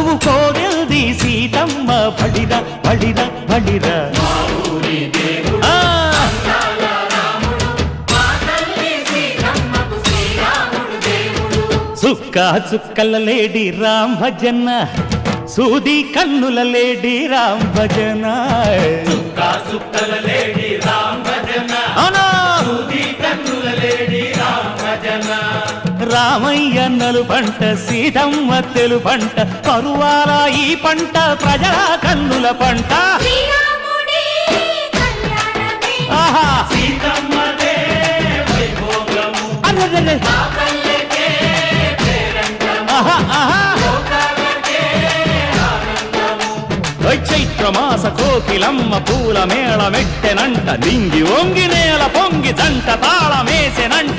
పనువు కోరెల్ది సీతమ్మ బడిర బడిర బడిర ఆ, సుక్క చుక్కల లేడి రామ్ భజన సూది కన్నుల లేడి రామ్ భజన చుక్కల లేడి రామ్ భజన అవునా? సూది కన్నుల లేడి రామ్ భజన రామయ్య నలు పంట సీతమ్మ తెలు పంట కరువాల ఈ పంట ప్రజల కన్నుల పంట. ఆహా! చైత్రమాస కోకిలమ్మ పూల మేళ మెట్టెనంట నింగి ఒంగి నేల పొంగి జంట తాళమేసెనంట.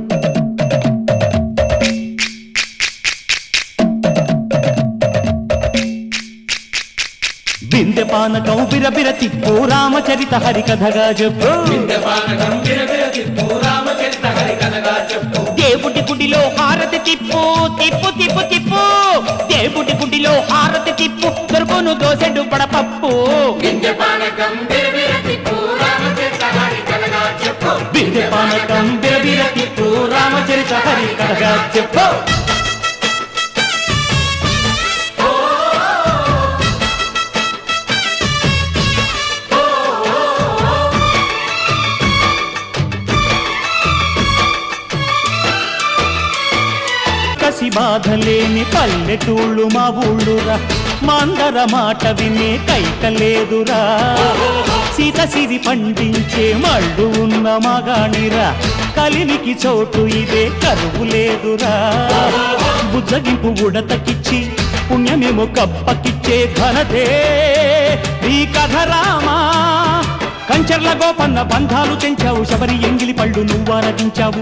పానకం బిరబిర తిప్పు రామచరిత హరి కథగా చెప్పు. దేవుడి గుడిలో హారతి తిప్పు తిప్పు తిప్పు తిప్పు. దేవుడి గుడిలో హారతి తిప్పు దొరుకును దోసెడు పడపప్పు తిప్పు రామచరిత హరి కథగా చెప్పు. బిందె పానకం బిరబిర తిప్పు రామచరిత హరికథగా చెప్పు. బాధలేని పల్లెటూళ్ళు మా ఊళ్ళురా. మందర మాట వినే కైకలేదురా సీత సిరి పండించే మళ్ళు ఉన్న మగాణిరా. కలినికి చోటు ఇదే కరువు లేదురా. బుజ్జగింపు ఉడతకిచ్చి పుణ్యమేమో కప్పకిచ్చే ఘనతే. ఈ కథ రామా. కంచర్ల గోపన్న బంధాలు తెంచావు శబరి ఎంగిలి పళ్ళు నువ్వారగించావు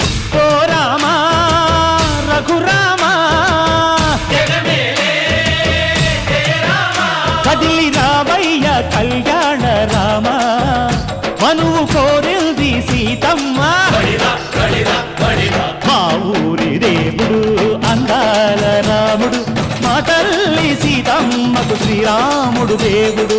శ్రీరాముడు దేవుడు.